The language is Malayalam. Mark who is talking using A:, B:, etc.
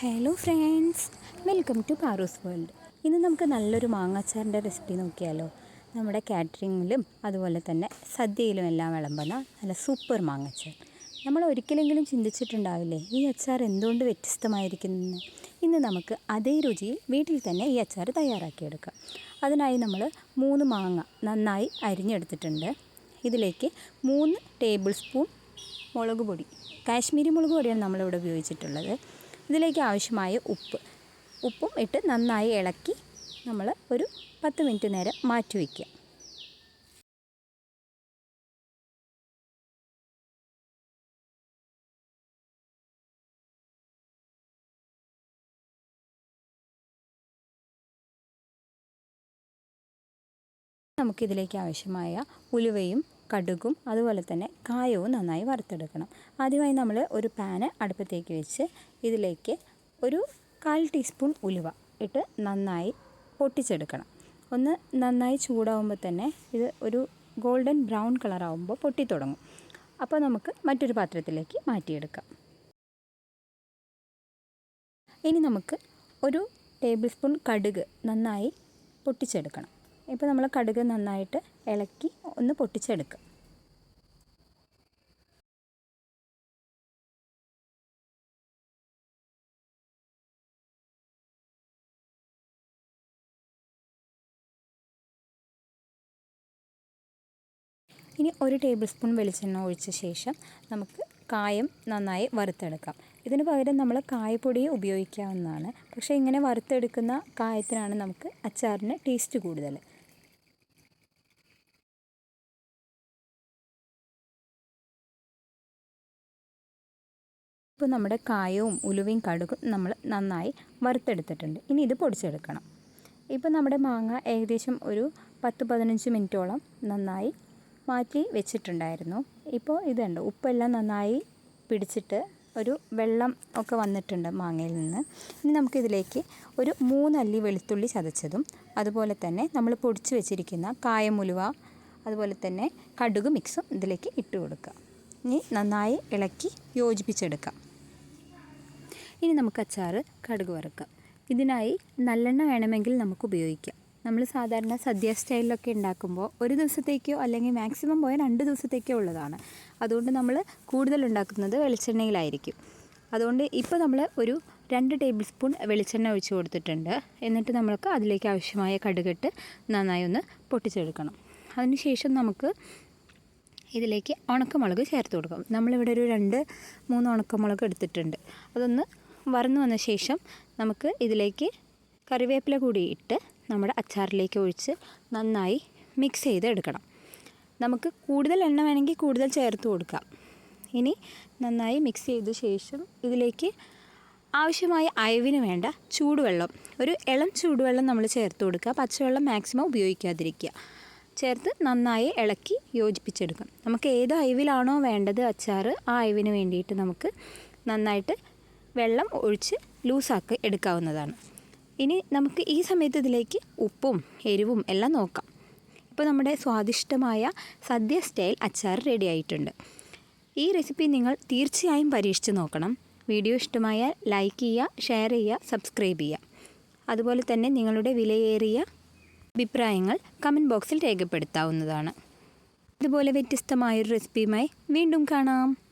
A: Hello friends welcome to Paru's world ഇന്ന് നമുക്ക് നല്ലൊരു മാങ്ങാച്ചാറിന്റെ റെസിപ്പി നോക്കിയാലോ. നമ്മുടെ കാറ്ററിങ്ങിലും അതുപോലെ തന്നെ സദ്യയിലും എല്ലാം വിളമ്പുന്ന നല്ല സൂപ്പർ മാങ്ങാച്ചാർ. നമ്മൾ ഒരിക്കലെങ്കിലും ചിന്തിച്ചിട്ടുണ്ടാവില്ലേ ഈ അച്ചാർ എന്തുകൊണ്ട് വ്യത്യസ്തമായിരിക്കുന്നു ഇന്ന് നമുക്ക് അതേ രുചിയിൽ വീട്ടിൽ തന്നെ ഈ അച്ചാർ തയ്യാറാക്കിയെടുക്കാം. അതിനായി നമ്മൾ മൂന്ന് മാങ്ങ നന്നായി അരിഞ്ഞെടുത്തിട്ടുണ്ട്. ഇതിലേക്ക് മൂന്ന് ടേബിൾ സ്പൂൺ മുളക് പൊടി. കാശ്മീരി മുളക് പൊടിയാണ് നമ്മളിവിടെ ഉപയോഗിച്ചിട്ടുള്ളത്. ഇതിലേക്ക് ആവശ്യമായ ഉപ്പ്. ഉപ്പും ഇട്ട് നന്നായി ഇളക്കി നമ്മൾ ഒരു പത്ത് മിനിറ്റ് നേരം മാറ്റി വയ്ക്കുക നമുക്കിതിലേക്ക് ആവശ്യമായ ഉലുവയും കടുകും അതുപോലെ തന്നെ കായവും നന്നായി വറുത്തെടുക്കണം. ആദ്യമായി നമ്മൾ ഒരു പാന് അടുപ്പത്തേക്ക് വെച്ച് ഇതിലേക്ക് ഒരു കാൽ ടീസ്പൂൺ ഉലുവ ഇട്ട് നന്നായി പൊട്ടിച്ചെടുക്കണം. ഒന്ന് നന്നായി ചൂടാവുമ്പോൾ തന്നെ ഇത് ഒരു ഗോൾഡൻ ബ്രൗൺ കളറാവുമ്പോൾ പൊട്ടിത്തുടങ്ങും. അപ്പോൾ നമുക്ക് മറ്റൊരു പാത്രത്തിലേക്ക് മാറ്റിയെടുക്കാം. ഇനി നമുക്ക് ഒരു ടേബിൾ സ്പൂൺ കടുക് നന്നായി പൊട്ടിച്ചെടുക്കണം. ഇപ്പോൾ നമ്മൾ കടുക് നന്നായിട്ട് ഇളക്കി ഒന്ന് പൊട്ടിച്ചെടുക്കുക ഇനി ഒരു ടേബിൾ സ്പൂൺ വെളിച്ചെണ്ണ ഒഴിച്ച ശേഷം നമുക്ക് കായം നന്നായി വറുത്തെടുക്കാം. ഇതിന് പകരം നമ്മൾ കായപ്പൊടി ഉപയോഗിക്കാവുന്നതാണ്. പക്ഷേ ഇങ്ങനെ വറുത്തെടുക്കുന്ന കായത്തിനാണ് നമുക്ക് അച്ചാറിന് ടേസ്റ്റ് കൂടുതൽ ഇപ്പോൾ നമ്മുടെ കായവും ഉലുവയും കടുകും നമ്മൾ നന്നായി വറുത്തെടുത്തിട്ടുണ്ട്. ഇനി ഇത് പൊടിച്ചെടുക്കണം. ഇപ്പോൾ നമ്മുടെ മാങ്ങ ഏകദേശം ഒരു പത്ത് പതിനഞ്ച് മിനിറ്റോളം നന്നായി മാറ്റി വെച്ചിട്ടുണ്ടായിരുന്നു. ഇപ്പോൾ ഇതുണ്ട് ഉപ്പെല്ലാം നന്നായി പിടിച്ചിട്ട് ഒരു വെള്ളം ഒക്കെ വന്നിട്ടുണ്ട് മാങ്ങയിൽ നിന്ന്. ഇനി നമുക്കിതിലേക്ക് ഒരു മൂന്നല്ലി വെളുത്തുള്ളി ചതച്ചതും അതുപോലെ തന്നെ നമ്മൾ പൊടിച്ച് വെച്ചിരിക്കുന്ന കായമുലുവ അതുപോലെ തന്നെ കടുക് മിക്സും ഇതിലേക്ക് ഇട്ട് കൊടുക്കുക ഇനി നന്നായി ഇളക്കി യോജിപ്പിച്ചെടുക്കാം. ഇനി നമുക്ക് അച്ചാർ കടുക് വറുക്കാം. ഇതിനായി നല്ലെണ്ണ വേണമെങ്കിൽ നമുക്ക് ഉപയോഗിക്കാം. നമ്മൾ സാധാരണ സദ്യ സ്റ്റൈലിലൊക്കെ ഉണ്ടാക്കുമ്പോൾ ഒരു ദിവസത്തേക്കോ അല്ലെങ്കിൽ മാക്സിമം പോയാൽ രണ്ട് ദിവസത്തേക്കോ ഉള്ളതാണ്. അതുകൊണ്ട് നമ്മൾ കൂടുതൽ ഉണ്ടാക്കുന്നത് വെളിച്ചെണ്ണയിലായിരിക്കും. അതുകൊണ്ട് ഇപ്പോൾ നമ്മൾ ഒരു രണ്ട് ടേബിൾ സ്പൂൺ വെളിച്ചെണ്ണ ഒഴിച്ച് കൊടുത്തിട്ടുണ്ട്. എന്നിട്ട് നമ്മൾക്ക് അതിലേക്ക് ആവശ്യമായ കടുകിട്ട് നന്നായി ഒന്ന് പൊട്ടിച്ചെടുക്കണം. അതിനുശേഷം നമുക്ക് ഇതിലേക്ക് ഉണക്കമുളക് ചേർത്ത് കൊടുക്കാം. നമ്മളിവിടെ ഒരു രണ്ട് മൂന്ന് ഉണക്കമുളക് എടുത്തിട്ടുണ്ട്. അതൊന്ന് വറന്നു വന്ന ശേഷം നമുക്ക് ഇതിലേക്ക് കറിവേപ്പില കൂടി ഇട്ട് നമ്മുടെ അച്ചാറിലേക്ക് ഒഴിച്ച് നന്നായി മിക്സ് ചെയ്ത് എടുക്കണം നമുക്ക് കൂടുതൽ എണ്ണ വേണമെങ്കിൽ കൂടുതൽ ചേർത്ത് കൊടുക്കാം. ഇനി നന്നായി മിക്സ് ചെയ്ത ശേഷം ഇതിലേക്ക് ആവശ്യമായ അയവിന് വേണ്ട ചൂടുവെള്ളം ഒരു ഇളം ചൂടുവെള്ളം നമ്മൾ ചേർത്ത് കൊടുക്കുക. പച്ചവെള്ളം മാക്സിമം ഉപയോഗിക്കാതിരിക്കുക. ചേർത്ത് നന്നായി ഇളക്കി യോജിപ്പിച്ചെടുക്കാം. നമുക്ക് ഏത് അയവിലാണോ വേണ്ടത് അച്ചാർ ആ അയവിന് വേണ്ടിയിട്ട് നമുക്ക് നന്നായിട്ട് വെള്ളം ഒഴിച്ച് ലൂസാക്കി എടുക്കാവുന്നതാണ്. ഇനി നമുക്ക് ഈ സമയത്ത് ഇതിലേക്ക് ഉപ്പും എരിവും എല്ലാം നോക്കാം. ഇപ്പോൾ നമ്മുടെ സ്വാദിഷ്ടമായ സദ്യ സ്റ്റൈൽ അച്ചാർ റെഡി ആയിട്ടുണ്ട്. ഈ റെസിപ്പി നിങ്ങൾ തീർച്ചയായും പരീക്ഷിച്ച് നോക്കണം. വീഡിയോ ഇഷ്ടമായാൽ ലൈക്ക് ചെയ്യുക ഷെയർ ചെയ്യുക സബ്സ്ക്രൈബ് ചെയ്യുക. അതുപോലെ തന്നെ നിങ്ങളുടെ വിലയേറിയ അഭിപ്രായങ്ങൾ കമന്റ് ബോക്സിൽ രേഖപ്പെടുത്താവുന്നതാണ്. ഇതുപോലെ വ്യത്യസ്തമായൊരു റെസിപ്പിയുമായി വീണ്ടും കാണാം.